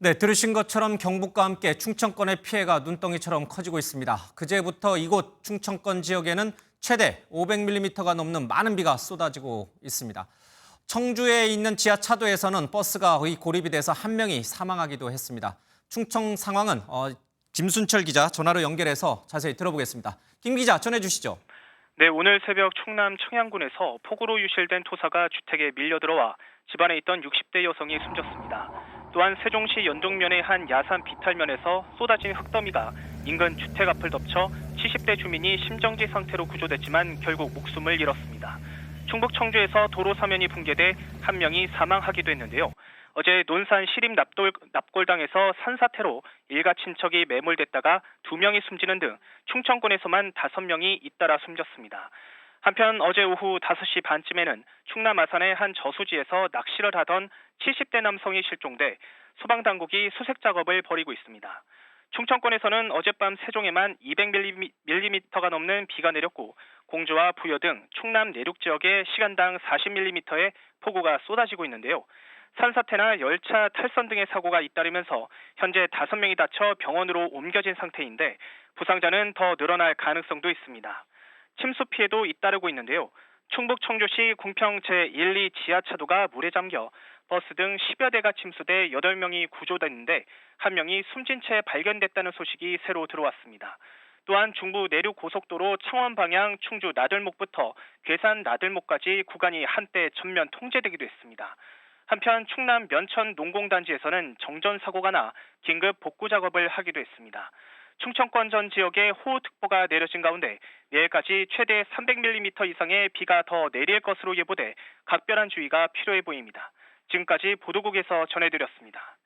네, 들으신 것처럼 경북과 함께 충청권의 피해가 눈덩이처럼 커지고 있습니다. 그제부터 이곳 충청권 지역에는 최대 500mm가 넘는 많은 비가 쏟아지고 있습니다. 청주에 있는 지하 차도에서는 버스가 거의 고립이 돼서 한 명이 사망하기도 했습니다. 충청 상황은 어, 김순철 기자 전화로 연결해서 자세히 들어보겠습니다. 김 기자 전해주시죠. 네, 오늘 새벽 충남 청양군에서 폭우로 유실된 토사가 주택에 밀려 들어와 집안에 있던 60대 여성이 숨졌습니다. 또한 세종시 연동면의 한 야산 비탈면에서 쏟아진 흙더미가 인근 주택 앞을 덮쳐 70대 주민이 심정지 상태로 구조됐지만 결국 목숨을 잃었습니다. 충북 청주에서 도로 사면이 붕괴돼 한 명이 사망하기도 했는데요. 어제 논산 시림 납돌, 납골당에서 산사태로 일가 친척이 매몰됐다가 두 명이 숨지는 등 충청권에서만 다섯 명이 잇따라 숨졌습니다. 한편 어제 오후 5시 반쯤에는 충남 아산의 한 저수지에서 낚시를 하던 70대 남성이 실종돼 소방 당국이 수색 작업을 벌이고 있습니다. 충청권에서는 어젯밤 세종에만 200mm가 넘는 비가 내렸고 공주와 부여 등 충남 내륙 지역에 시간당 40mm의 폭우가 쏟아지고 있는데요. 산사태나 열차 탈선 등의 사고가 잇따르면서 현재 5명이 다쳐 병원으로 옮겨진 상태인데 부상자는 더 늘어날 가능성도 있습니다. 침수 피해도 잇따르고 있는데요. 충북 청주시 궁평 제1, 2 지하차도가 물에 잠겨 버스 등 10여 대가 침수돼 8명이 구조됐는데 한 명이 숨진 채 발견됐다는 소식이 새로 들어왔습니다. 또한 중부 내륙 고속도로 창원 방향 충주 나들목부터 괴산 나들목까지 구간이 한때 전면 통제되기도 했습니다. 한편 충남 면천 농공단지에서는 정전 사고가 나 긴급 복구 작업을 하기도 했습니다. 충청권 전 지역에 호우특보가 내려진 가운데 내일까지 최대 300mm 이상의 비가 더 내릴 것으로 예보돼 각별한 주의가 필요해 보입니다. 지금까지 보도국에서 전해드렸습니다.